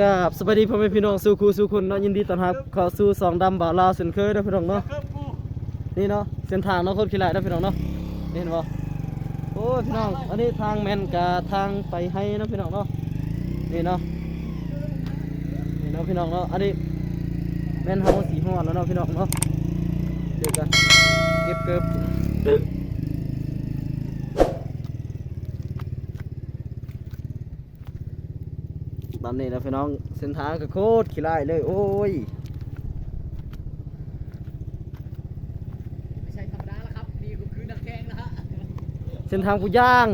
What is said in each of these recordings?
กับสวัสดีพ่อแม่พี่น้องสู่ครูสู่คนเนาะยินดีต้อนรับเข้าสู่สองดำบ่าวลาวเช่นเคยเด้อพี่น้องเนาะนี่เนาะเส้นทางเนาะคนขี้หลายเด้อพี่น้องเนาะนี่เห็นบ่โอ้พี่น้องอันนี้ทางแมนกับทางไปให้นะพี่น้องเนาะนี่เนาะนี่เนาะพี่น้องเนาะอันนี้แมนเฮาสีฮอดแล้วเนาะพี่น้องเนาะเดี๋ยวกันเก็บเก็บ ตอนนี้นะพี่น้องเส้นทางก็โคตรขี้หลายเลย โอ้ยไม่ใช่ธรรมดาแล้วครับนี่ก็คือนักแข่งแล้วฮะเส้นทางผู้ย่าง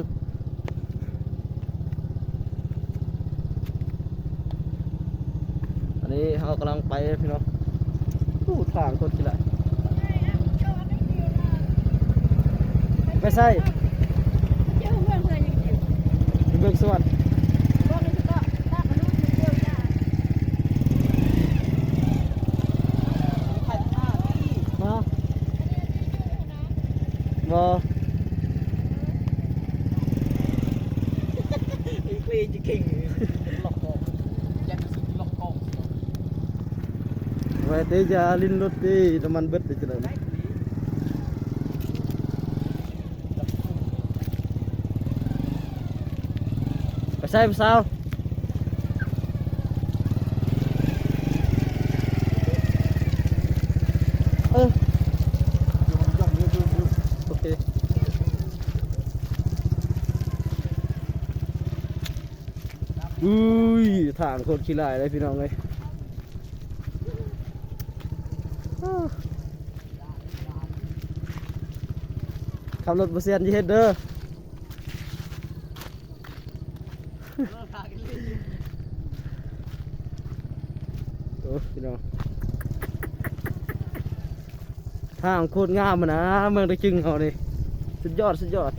อันนี้เรากำลังไปพี่น้องอู้ทางคนกี่ไรไม่ใช่เบิกสวัสดิ์มาบอ อีกลีจะเก่งหลอกกองยันสุดหลอกกอง ไว้เตะจะลินรถดีน้ำมันเบิดเลยจะเลยไปใช่ไปสาวเออ โอเคอุ้ยทางคนขี้ลายเลยพี่น้องเลยอ้าว ขับรถบุเซียนอยี่เฮ็ดเด้อโอ้พี่น้องทางโคตรงามอะนะเมืองตะจึงเขานี่สุดยอดสุดยอด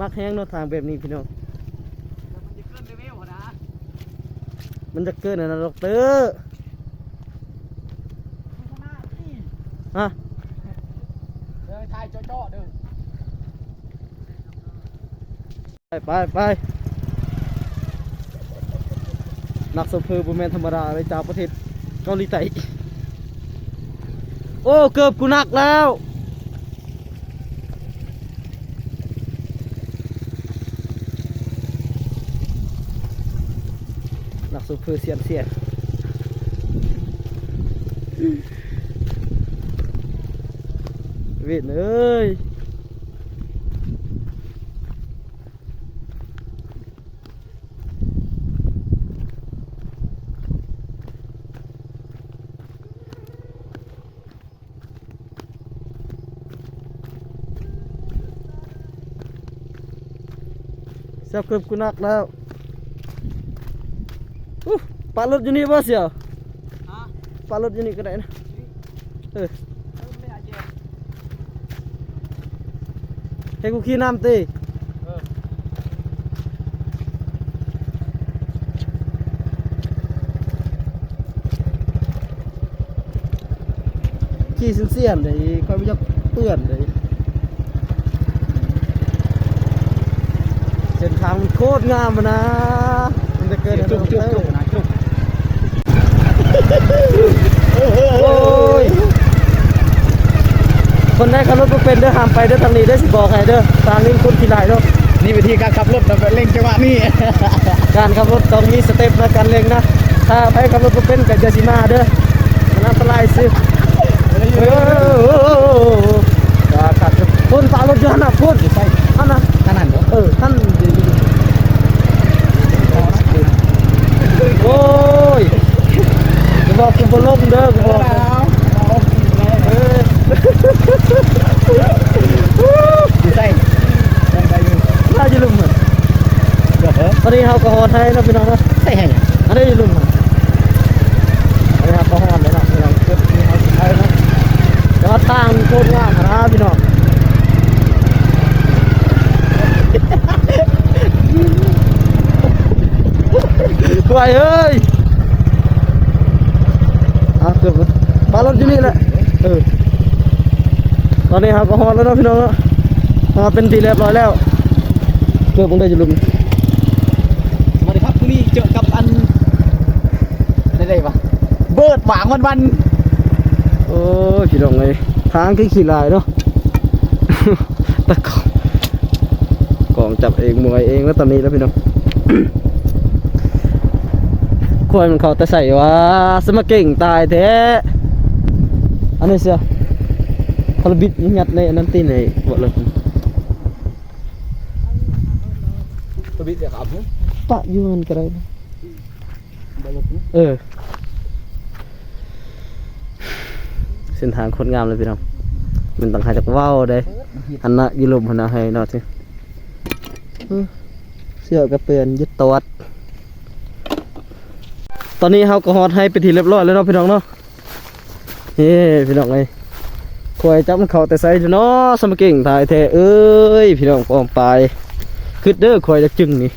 มักแห้งเนาะทางแบบนี้พี่น้องมันจะขึ้นเลเวลนะมันจะเกินอะนะดอกเตอร์ ข้างหน้าที่ ฮะ เดินทายเจาะๆเดิน ไปไปไปนักสมเพอบุแมนธรรมดาเลยจากประเทศเกาหลีใต้โอ้เกือบกูหนักแล้วนักสมเพอเสียนเสียนเวียนเอ้ย เสียเกือบกูนักแล้วอู้ปลารถอยู่นี่บ่เสียวฮะปลารถอยู่นี่ก็ได้นะเออเติมไม่ได้เย็นให้กูขี่น้ำตีเออขี่เสียนๆเลยค่อยไปยักเปื้อนเลย ส้นทางมันโคตรงามอะนะ มันจะเกินจุกจุกจุกนะจุกโอ้ยคนได้ขับรถบ่เป็นเด้อห้ามไปเด้อทางนี้เด้อสิบอกให้เด้อทางนี้คนขี่หลายเด้อนี่วิธีการขับรถแบบเร่งจังหวะนี่การขับรถต้องมีสเต็ปในการเร่งนะถ้าไปขับรถบ่เป็นก็จะสิมาเด้อมันอันตรายสิเอออย่าขัดพุ่นฝารถอยู่หั่นน่ะพุ่นใช่อันน่ะขนาดเหรอเออท่านดี โอ้ยจะบอกกูบ่ล้มเด้อกูบอกเออดีไซน์ยังไงอยู่น่าจะลุ่มเดี๋ยวเถอะตอนนี้เฮาก็ฮอดให้นะพี่น้องนะใส่ให้อันนี้อยู่ลุ่มอะอันนี้เฮาก็ฮอดเลยนะพี่น้องเก็บที่เฮาให้นะแต่ว่าทางโคตรงามอะนะพี่น้อง ไหวเอ้ยอะเกือบแล้วปลารถอยู่นี่แหละเออตอนนี้ครับก็ฮอดแล้วเนาะพี่น้องเนาะฮอดเป็นทีเรียบร้อยแล้วเกือบมึงได้จะลุมสวัสดีครับพรุ่งนี้เจอกับอันวางวันวันโอ้ยพี่น้องเอ้ยทางคือขี้ลายเนาะตะกองกองจับเองมวยเองแล้วตอนนี้แล้วพี่น้อง ควรมันเขาแต่ใส่ว่าสมาเก่งตายแท้อันนี้เสียพลบิดยัดในอันนั้นตีในบ่เลยตัวบิดเดี๋ยวครับปะอยู่มันก็ได้นะเออเส้นทางโคนงามเลยพี่น้องมันต้องหาจากว่าวได้อันน่ะอยิลมหันน่ะให้เนาะทีเออเสื้อกระเปือนยึดตวัดต อนนี้เฮาก็ฮอดให้ไปนทีเรียบร้อยแล้วเนาะพี่น้องเนาะเฮ้พี่น้องเอ้ยควยจับมันเขาแต่ใส่เนาะสมเก่งถ่ายแท้เอ้ยพี่น้องปองปลายคือเด้อควยจะจึงนี่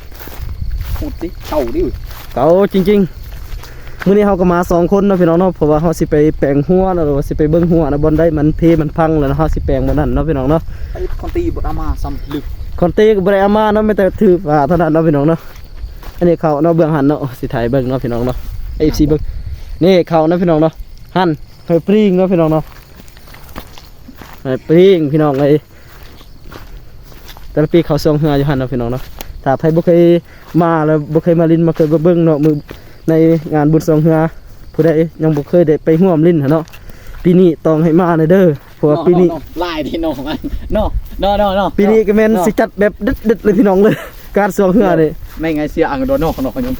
พูดดิเต่าดิเก่าจริงๆมื้อนี้เฮาก็มาสองคนเนาะพี่น้องเนาะเพราะว่าเฮาสิไปแปลงหัวเนาะหรือว่าสิไปเบิ่งหัวนะบอนได้มันเทมันพังแล้วเนาะเฮาสิแปลงบ่นั่นเนาะพี่น้องเนาะไอ้คนตีบดอามาซ้ำลึกคอนเต้ก็บ่ได้เอามาเนาะไม่แต่ถือป่าเท่านั้นเนาะพี่น้องเนาะอันนี้เขาเนาะเบื้องหันเนาะสิถ่ายเบิ่งเนาะพี่น้องเนาะ FC เบิ่งนี่เขาเนาะพี่น้องเนาะหันเฮยปริงเนาะพี่น้องเนาะเฮยปริงพี่น้องเอ้ยแต่ละปีเขาส่งเฮืออยู่หันเนาะพี่น้องเนาะถ้าใครบ่เคยมาแล้วบ่เคยมาลินมาเคยมาเบิ่งเนาะมือในงานบุญส่งเฮือผู้ใดยังบ่เคยได้ไปร่วมลินหันเนาะปีนี้ต้องให้มาเลยเด้อเพราะว่าปีนี้ลายที่น้องมันเนาะเนาะเนาะเนาะปีนี้ก็แม่นสิจัดแบบเด็ดๆเลยพี่น้องเลยการส่งเฮือนี่ไม่ไงเสียอังโดนนอกขนมขยม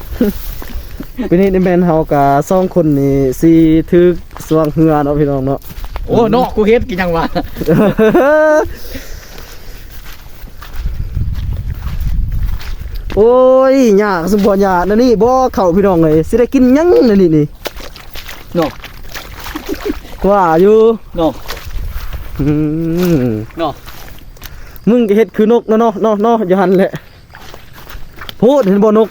ปีนี้ในแมนเฮากะสองคนนี่สีถือสว่างเฮือเนาะพี่น้องเนาะโอ้นอกกูเฮ็ดกินยังวะโอ้ยยากสมบูรณ์ยากนั่นนี่บ่เข้าพี่น้องเลยสิได้กินหยังนั่นนี่นี่เนาะว่าอยู่เนาะอืมเนาะมึงก็เฮ็ดคือนกเนาะเนาะเนาะเนาะอย่าหันแหละพูดเห็นบ่นก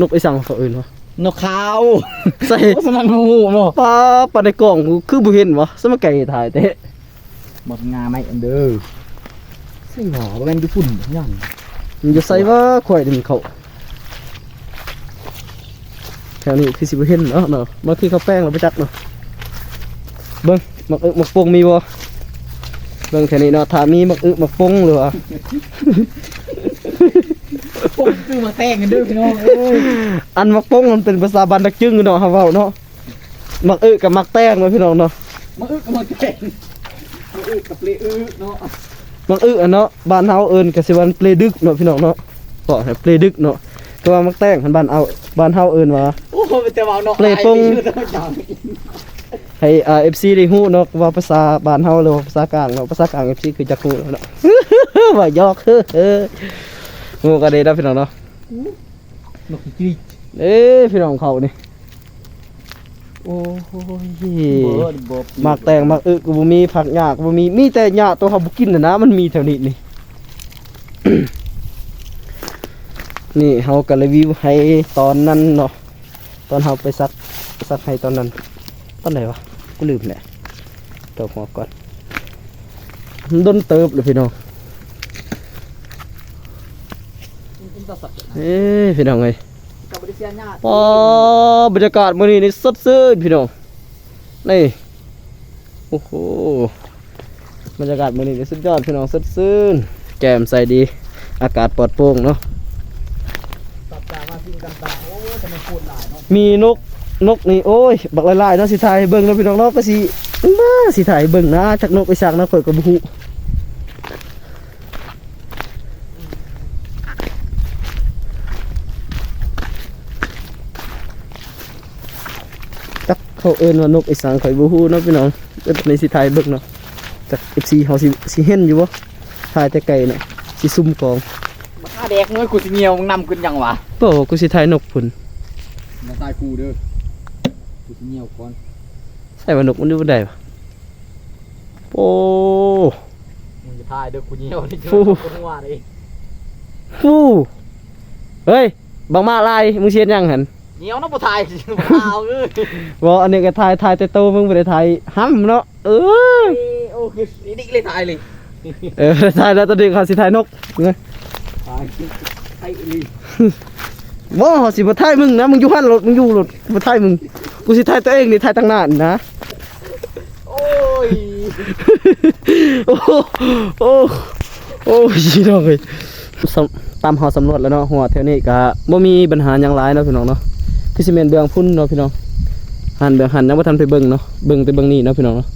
นกไอ้สั่งเขาอื่นวะ นกขาวใส่สนั่นหูเนาะปลาปลาในกล่องคือบ่เห็นวะสมไก่ถ่ายแต่หมดงาไหมอันเด้อสิหงอบ่แม่นญี่ปุ่นยังมันจะใส่ว่าข่อยดึงเขาแถวนี้คือสิบเห็นเนาะเนาะมาที่เขาแป้งเราไปจักเนาะเบิ้งหมักอึกหมักปงมีบ่เบิ้งแถวนี้เนาะถ้ามีหมักอึกหมักปงหรือว่า ผมซื้อมาแต่งกันเด้อพี่น้องเอ้ยอันหมักปงมันเป็นภาษาบ้านดักจึงเนาะเฮาเว้าเนาะหมักอึกกับหมักแต้งเนาะพี่น้องเนาะมาอึกกับมาแต่งมาอึกกับเลอึเนาะหมักอึกอะเนาะบ้านเฮาเอิ้นก็สิว่าเปลดึกเนาะพี่น้องเนาะบอกให้เปลดึกเนาะแต่ว่าหมักแต้งคันบ้านเอาบ้านเฮาเอิ้นว่า โอ้โหแต่ว่าเนาะเปลปงไอ้นี่เนาะจังให้อ่า FC ได้ฮู้เนาะว่าภาษาบ้านเฮาหรือว่าภาษากลางเนาะภาษากลาง FC คือจักฮู้แล้วเนาะ ว่ายอกเฮ้อ เฮ้อฮู้ก็ได้เนะพี่น้องเนาะนกจีเอ้พี่น้องเขานี่โอ้ยเบิร์ดเบิร์ดหมากแตงหมากอึกบ่มีผักหญ้ากบ่มีมีแต่หญ้าตัวเฮาบ่กินน่ะนะมันมีแถวนี้นี่นี่เฮาก็รีวิวให้ตอนนั้นเนาะตอนเฮาไปซักซักให้ตอนนั้นตอนไหนวะกูลืมแหละตกหัวก่อนมันดนเติบเลยพี่น้อง เอ้ยพี่น้องเอ้ยกับบริเซียญาติปอบรรยากาศมื้อนี้นี่สดชื่นพี่น้องนี่โอ้โหบรรยากาศมื้อนี้นี่สุดยอดพี่น้องสดชื่นแจ่มใสดี อากาศปลอดโปร่งเนาะตัดตามาสิ่งต่างๆโอ้ยจะไม่พูดหลายเนาะมีนกนกนี่โอ้ยบักหลายๆเนาะสิถ่ายให้เบิ่งเนาะพี่น้องเนาะก็สิมาสิถ่ายให้เบิ่งนะจากนกไปสักนะข่อยก็บ่ฮู้ เขาเอิ้นว่านกไอ้สังข่อยบ่ฮู้เนาะพี่น้องเดี๋ยวในสิถ่ายให้เบิ่งเนาะจาก FC เฮาสิสิเห็นอยู่บ่ถ่ายแต่ไกลเนาะสิซุ่มกองมาฆ่าแดกน้อยกูสิเงียวมึงนำขึ้นยังวะโอ้กูสิถ่ายนกพุ่นมาตายกูเด้อกูสิเงียวก่อนใส่ว่านกมันดูบ่ได้ปะโอ้มึงจะทายเด้อกูเงียวนี่ฟูกูหัวเลยฟูเฮ้ยบังมาลายมึงเชียนยังหัน เงียวน้องบ่ทายสิบ่เอาเอ้ยบอกอันนี้ก็ถ่ายถ่ายแต่โตมึงบ่ได้ถ่ายห้ำเนาะเออโอ้คืออีนี่เลยทายเลยเออถ่ายแล้วตอนนี้เขาสิถ่ายนกไงทายไอ้ลีบ่เขาสิบ่ถ่ายมึงนะมึงอยู่หันรถมึงอยู่รถบ่ถ่ายมึงกูสิถ่ายตัวเองนี่ถ่ายตั้งนานนะโอ้ยโอ้โหโอ้โอ้ยพี่น้องเอ้ยสำตามเฮาสำรวจแล้วเนาะหัวแถวนี้ก็บ่มีปัญหาหยังหลายเนาะพี่น้องเนาะ พี่สิเมนเบืองพุ่นเนาะพี่น้องหันเบืองหันยังบ่ทันไปเบิ่งเนาะเบิ่งแต่เบิ่งนี่เนาะพี่น้องเนาะ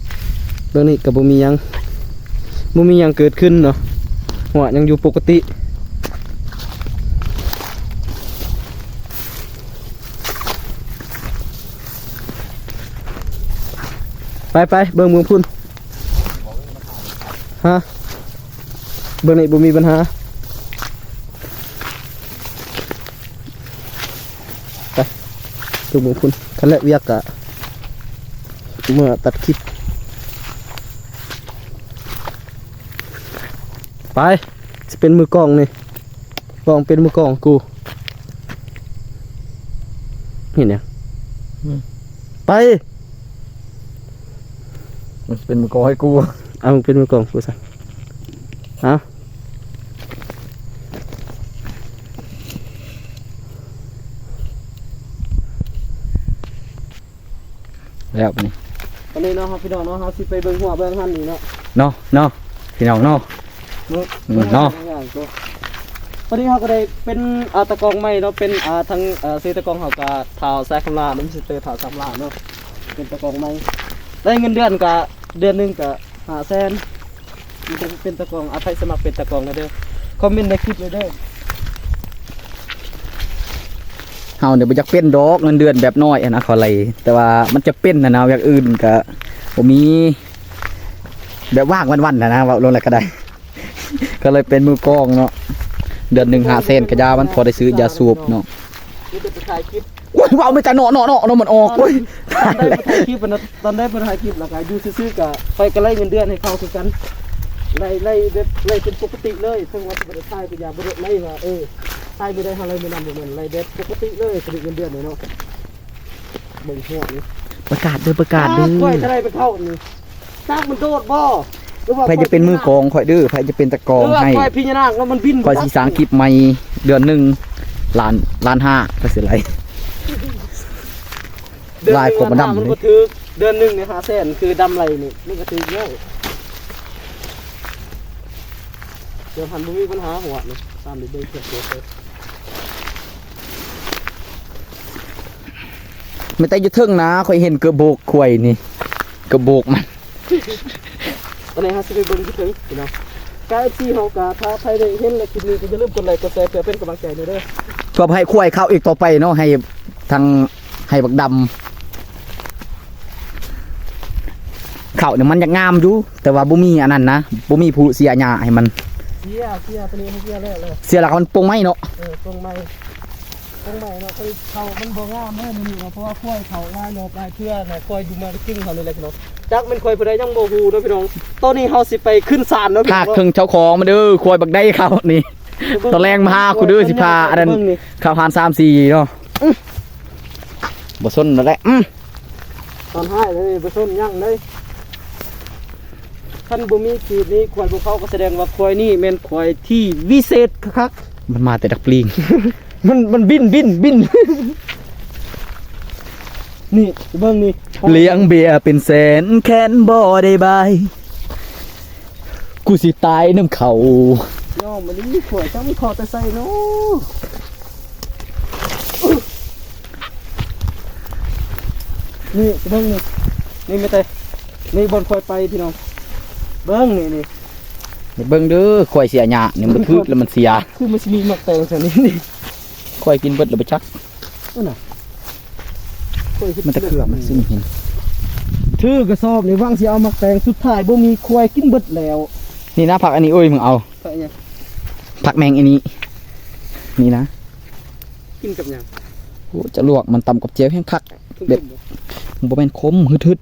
เบิ่งนี่ก็บ่มียังบ่มียังเกิดขึ้นเนาะหัวยังอยู่ปกติไปไปเบิ่งเมืองพุ่นฮะเบิ่งนี่บ่มีปัญหาไป เบิ่งเมืองพุ่นคันแรกเวียกกะเมื่อตัดคลิป ไปจะเป็นมือกล้องนี่กล้องเป็นมือกล้องกูเห็นยังไปมันเป็นมือกอให้กูเอามึงเป็นมือกลองกูสั่เอา แล้วนี่ตอนนี้เนาะครับพี่น้องเนาะเราสิไปเบิ่งหัวเบิ่งหันนี่เนาะเนาะเนาะพี่น้องเนาะเนาะอืมเนาะตอนนี้เราก็ได้เป็นอาตะกองใหม่เนาะเป็นอ่าทางเอ่อซื้อตะกองเขาก็ถ่าวแซกคำลาน้ำสิเตอร์ถ่าวสามลาเนาะเป็นตะกองใหม่ได้เงินเดือนก็เดือนหนึงก็ห้าแสนมันจะเป็นตะกองอาใครสมัครเป็นตะกองนะเด้อคอมเมนต์ในคลิปเลยเด้อ เฮาเนี่ยบ่อยากเป็นดอกเงินเดือนแบบน้อยนะเขาเลยแต่ว่ามันจะเป็นนะนะอย่างอื่นก็บ่มี แบบว่างวันๆนะนะว่าลงอะไรก็ได้ ก็เลยเป็นมือกลองเนาะเดือนหนึ่งหาเซนกระยามันพอได้ซื้อยาสูบเนาะนี่จะไปถ่าคลิปโอ้ยว้าวไม่ตาเนาะเนาะเนาะเนาะมันออกโอ้ยตอนได้ไปถ่าคลิปตอนได้ไปถ่ายคลิปแล้วก็อยู่ซื่อๆกับไปก็ไล่เงินเดือนให้เขาคือกัน ไล่ไล่เด็ดไล่เป็นปกติเลยเพิ่งว่าจะไปถ่ายก็อย่าบ่ได้ไล่ว่าเออถ่ายไม่ได้เท่าไรไม่นำบ่เหมือนไล่เด็ดปกติเลยสลิเงินเดือนเลยเนาะเบิ่งหัวนี่ประกาศเด้อประกาศเด้กล้วยอจะได้ไปเข้านี่ซากมันโดดบ่หรือว่าใครจะเป็นมือกลองข่อยเด้อใครจะเป็นตะกลองหรือว่าให้กล้วยพิญานาคแล้วมันบินข่อยสิสร้างคลิปใหม่เดือนหนึ่งล้านล้านห้าก็สิไรเดือนหลายนึ่งกว่ามันดำมันเลยก็ถือเดือนหนึงเนี่ย5แสนคือดำไรนี่มันก็ถือเยอะเดี๋ยวพันบ่มีปัญหาหัวนี่ตามดิเบิ่งเทียบเทียบเลยไม่แต่อยู่เทิงนะข่อยเห็นกระโบกข่อยนี่กระโบกมันตอนนี้ฮะสิไปเบิ่งที่ถึงพี่น้องกายที่เฮากะถ้าใครได้เห็นและคลิปนี้ก็อย่าลืมกดไลค์กดแชร์เพื่อเป็นกำลังใจหน่อยเด้อเพื่อให้ข่อยเข้าอีกต่อไปเนาะให้ทางให้บักดำเขาเนี่ยมันอยากงามอยู่แต่ว่าบ่มีอันนั้นนะบ่มีผู้เสียหญ้าให้มัน เสียเสียตัวนี้ให้เสียแล้วเลยเสียหลักมันปรุงไหมเนาะเออตรงใหม่ตรงใหม่เนาะไปเขามันบ่งามแม่นี่นี่เนาะเพราะว่าค่อยเขาลายโลบลายเพื่อเนาะค่อยอยู่มากิ้งเขานี่แหละพี่น้องจักเป็นค่อยผู้ใดยังบ่ฮู้เนาะพี่น้องตอนนี้เฮาสิไปขึ้นศาลเนาะพี่ภาน้คอง ถึงเจ้าของมาเด้อข่อยบักได้เขานี่ ตอนแรงมาหากูเด้อสิพาอันนั้นเบิ่งข้าวพาน3 4เนาะบ่สนนั่นแหละอืมตอนให้เลยบ่ส้นยังเลย คันบ่มีขีดนี้ควายบ่เข้าก็แสดงว่าควายนี่แม่นควายที่วิเศษคักๆมันมาแต่ดักปลิง มันมันบินบินบิน นี่เบิ้งนี่เลี้ยงเบียร์เป็นแสนแค้นบ่ได้บายกูสิตายน้ำเขาย่อมันนี่ขวยจังมีคอแต่ใส่เนาะนี่เบิ้งนี่นี่ไม่แต่นี่บนคอยไปพี่น้องเบิ้งนี่นี่เบิ่งเด้อข่อยเสียหยาเนี่ยมันทึกแล้วมันเสีย คือมันสิมีหมักแตงแถวนี้นี่ข่อยกินเบิดแล้วไปชักนั่นน่ะข้อยคิดมันตะเคือมันซึ่งเห็นถือกระสอบนี่ว่างสิเอาหมักแตงสุดท้ายบ่มีควายกินเบิดแล้ว นี่นะผักอันนี้เอ้ยมึงเอาไปเนี่ยผักแมงอันนี้ นี่นะ กินกับหยังโอ้จะลวกมันตำกับเจียวแห้งคักเด็ดมันบ่แม่นคมฮึดฮึด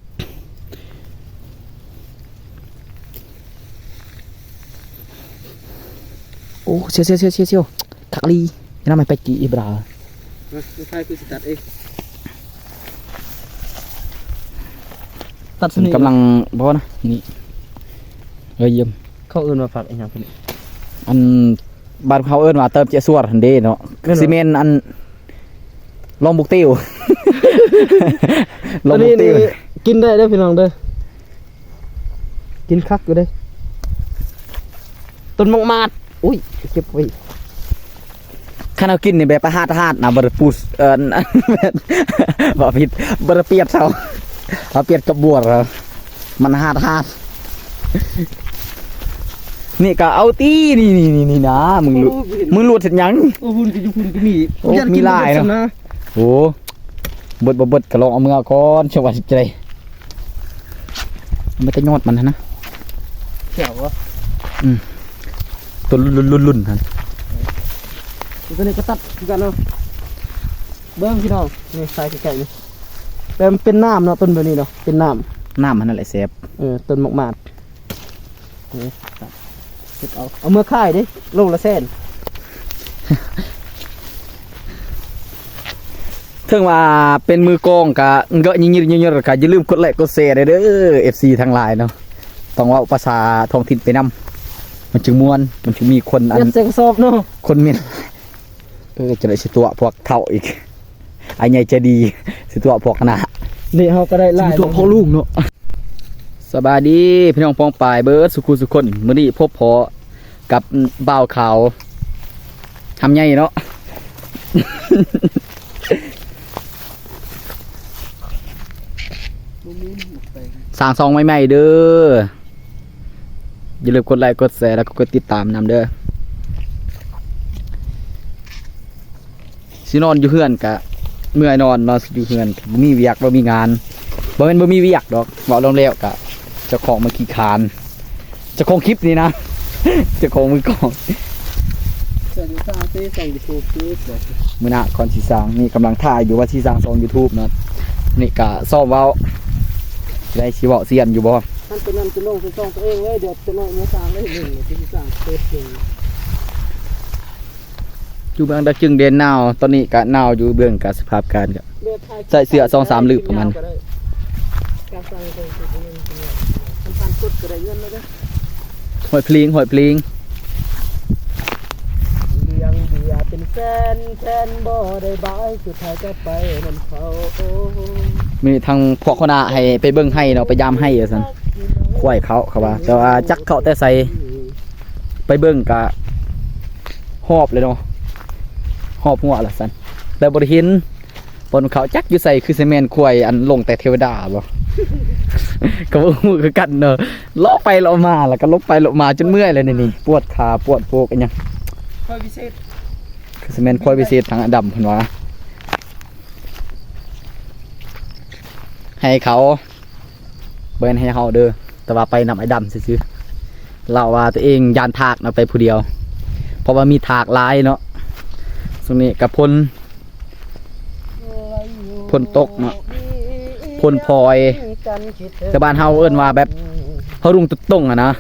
โอ้เชียวเชียวเชียวเชียวเชียวคักลีนี่น่ามันไปกี่อีบรานะไม่ใช่คือสิตัดเองตัดสมันนิทกำลังบ่นะนี่เอ้ยเยี่ยมเขาเอื่นมาฝากอีกอย่างพวกนี้อันบ้านเขาเอิ้นว่าเติมเจสวดหันเด้เนาะแม่นบ่ซีเมนต์อันลองบุกติ้วลตอองนบุนี้กติ้นี่วกินได้เด้อพี่น้องเด้อกินคักอยู่เด้อต้นมังมาด อุ้ยเก็บไว้ข้าเอากินนี่แบบประหาดหาดนะบรปูสเอ่อบ่ผิดบรเปียดเซาเอาเปียดกับบวชเหรอมันหาดหาดนี่ก็เอาตีนี่นี่นี่นี่นะมึงรู้มึงรู้เสร็จยังโอ้หุ่นก็อยู่หุ่นก็มีโอ้มีลายเนอะนะโอ้บดบดบดก็ลองเอามือก่อนชวัดใจมันจะยอดมันนะนะแข็งวะ ตัวลุ่นลุ่นลุ่นๆๆๆฮะตัวนี้ก็ตัดคือกันเนาะเบิ้งพี่น้องนี่ใส่ไก่ๆนี่แต่มันเป็นน้ำเนาะต้นแบบนี้เนาะเป็นน้น้ำมันนั่นแหละแซ่บำเออต้นมังมาดนี่ตัดเก็บเอาเอาเมื่อค่ายดิโลละแสนถึงว่าเป็นมือกองกะเงาะยิงยิงยิงยิงกะอย่าลืมกดไลค์กดแชร์เด้อ FC ทั้งหลายเนาะต้องเว่าภาษาท้องถิ่นไปนำ มันจึงม่วน มันจึงมีคนอันยัดเสียงสอบเนาะคนเมียนเออจะได้สิตัวพวกเท่าอีกไอ้ใหญ่ใจะดีสิตัวพวกหนานี่เขาก็ได้ไล่สิตัวพ่อลูกเนาะสบายดีพี่น้องปองปายเบิร์ดสุขุสุคนมื้อนี้พบพอกับบ่าวขาวทำใหญ่เนาะสร้างซองใหม่ๆเด้อ อย่าลืมกดไลค์กดแชร์แล้วก็กดติดตามนำเด้อสินอนอยู่เฮือนกะเมื่อยนอนนอนอยู่เฮือนบ่มีเวียกบ่มีงานบ่แม่นบ่มีเวียกดอกเว้าลงแล้วกะเจ้าของมาขี้คานเจ้าของคลิปนี่นะเจ้าของมือกองใส่ยูซ่าซีใส่ยูทูบซีแบบมื้อหน้าก่อนสิสร้างนี่กำลังถ่ายอยู่ว่าสิสร้างช่อง YouTube เนาะนี่กะซ่อมเว้าได้สิเว้าเซียนอยู่บ่ ท่านเป็นนั่นจะลงเป็นซองตัวเองเลยเดี๋ยวจะลงมาสร้างได้หนึ่งที่สร้างเฟซหนึ่งอยู่เบื้องตะจึงเดนหนาวตอนนี้กะหนาวอยู่เบื้องกะสภาพการครับใส่เสื้อซองสามลืบประมาณการสร้างตัวเองทำพันกดกระไรเงินเลยนะหอยพลิงหอยพลิงเลี้ยงเบียร์เป็นแฟนแฟนบ่ได้บายสุดท้ายก็ไปนั่นเขาโอ้มีทางพวกคณะให้ไปเบิ่งให้เนาะไปยามให้ว่าซั่น ควายเขาเขาว่า แต่ว่าจักเขาแต่ใส่ไปเบิ่งกะหอบเลยเนาะหอบหัวล่ะซั่นแต่บ่ได้เห็นบนเขาจักอยู่ใส่คือซีเมนควายอันลงแต่เทวดาบ่ก็บ่ฮู้คือกันเนาะเลาะไปเลาะมาแล้วก็ลบไปเลาะมาจนเมื่อยเลยนี่นี่ปวดขาปวดโปกอันหยังค่อยพิเศษคือซีเมนควายพิเศษทางอดำเพิ่นว่าให้เขา เบิ่นให้เฮาเด้อ แต่ว่าไปนำไอ้ดำซื่อเล่าว่าตัวเองยานทากนะไปผู้เดียว เพราะว่ามีทากลายเนาะตรงนี้กับพลฝนตกเนาะฝนพลอยแต่บ้านเฮาเอิ้นว่าแบบเฮารุงตุดตงอะนะ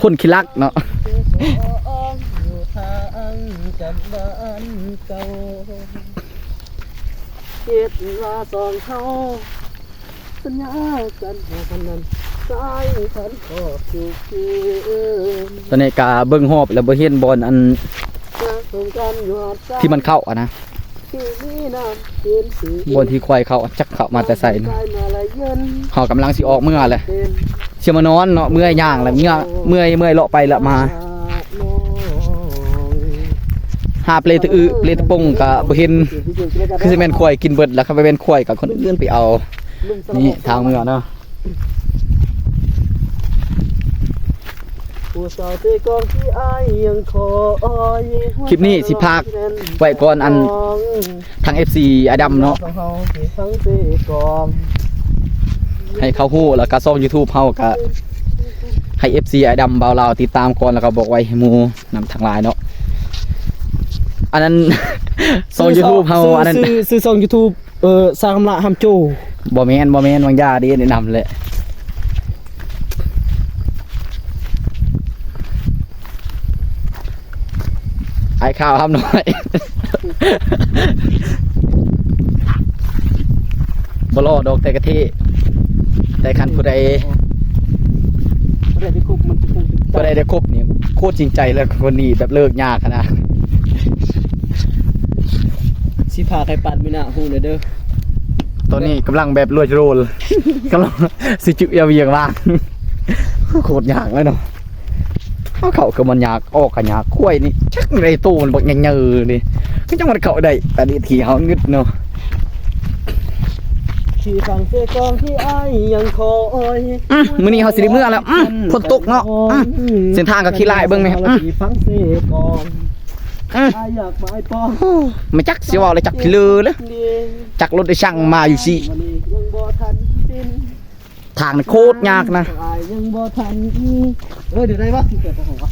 พ่นขี้ลักเนาะอยู่ทางจันบ้านเก่าคิดว่าสองเขาสัญญากันหากันนั้น สายพันขอบสุขีเอิมตอนนี้กะเบิ่งหอบแล้วบ่เห็นบอลอันมาส่งกันอยู่หาดทรายที่มันเข้าอะนะที่นี่น้ำเป็นสีบอลที่ควายเข้าจักเข้ามาแต่ใส่นะได้มาลายเย็นเฮากำลังสิออกเมื่อแหละเป็นเชื่อมานอนเนาะเมื่อยย่างแล้วเมื่อยเมื่อยเมื่อยเลาะไปละมาน้องหาเปลตะอือเปลตะปงกะบ่เห็นคือสิแม่นควายกินเบิดแล้วครับไปเป็นควายกับคนอื่นไปเอานี่ทางเมื่อเนาะ ผู้สาวที่กองที่อายยังคอยคลิปนี้สิพากไว้ก่อนอัน ทาง FC อดำเนาะ ทั้งสี่กองให้เขาฮู้แล้วก็ช่อง YouTube เฮาก็ให้ FC ไอ้ดำเบาลาวติดตามก่อนแล้วก็บอกไว้ให้หมู่นำทางไลน์เนาะ อันนั้นช่อง YouTube เฮาอันนั้นซื้ซื้อซอง YouTube เออสร้างคำละฮัมโจ บ่แม่นบ่แม่นวางยาดีแนะนำเลย ไอ้ข้าวครับหน่อยบ่รอดอกแต่กะทิแต่คันผู้ใดเดี๋ยวที่คุกมันจะคุกผู้ใดได้คบนี่โคตรจริงใจแล้วคนนี้แบบเลิกยากนาดสิพาใครปัดมินะฮู้เด้อเด้อตอนนี้กำลังแบบรวยโรลกำลังสิจุเอียเวียงว่างโคตรยากเลยเนาะ เอาเขาก็มันยากออกกันยากกล้วยนี่ชักในตู้มันบักยังเงอนี่ก็จังมันเข้าได้แต่นี่ทีเฮางึดเนาะที่ฟังเสียกองที่อ้ายยังคอยอื้อมื้อนี้เฮาสิได้เมื่อแล้วอื้อฝนตกเนาะอื้อเส้นทางก็ขี้ลายเบิ่งไหมอื้อที่ฟังเสียกองอื้ออ้ายอยากหมายปองไม่จักสิเว่าเลยจักพิลือเลยจักรถได้ช่างมาอยู่สิ วันนี้ยังบ่ทันสิ้น ทางนี่โคตรยากนะอ้ายยังบ่ทันเออเดี๋ยวได้ปะเกิดอะไรวะ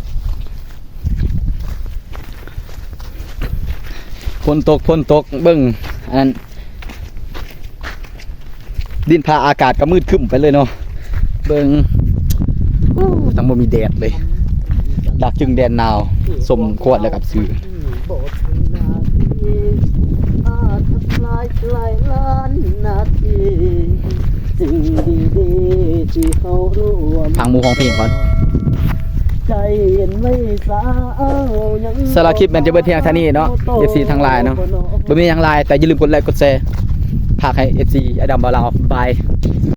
ฝนตกฝนตกเบิ่งอันนั้นดินพาอากาศก็มืดครึ้มไปเลยเนาะเบิ่งโอ้ทั้งบ่มีแดดเลยอยากจึงแดนหนาวสมควรแล้วกับซื้อบทนาทีอาจทำลายหลายล้านนาที สิ่งดีๆที่เขาร่วมทางหมูของเพลงก่อน ใจเย็นไม่สาวยังสำหรับคลิปมันจะเบิดเพียงเท่านี้เนาะ FC ทางไลน์เนาะบ่มีหยังไลน์แต่อย่าลืมกดไลค์กดแชร์ฝากให้ FC ไอ้ดำบาลาวบาย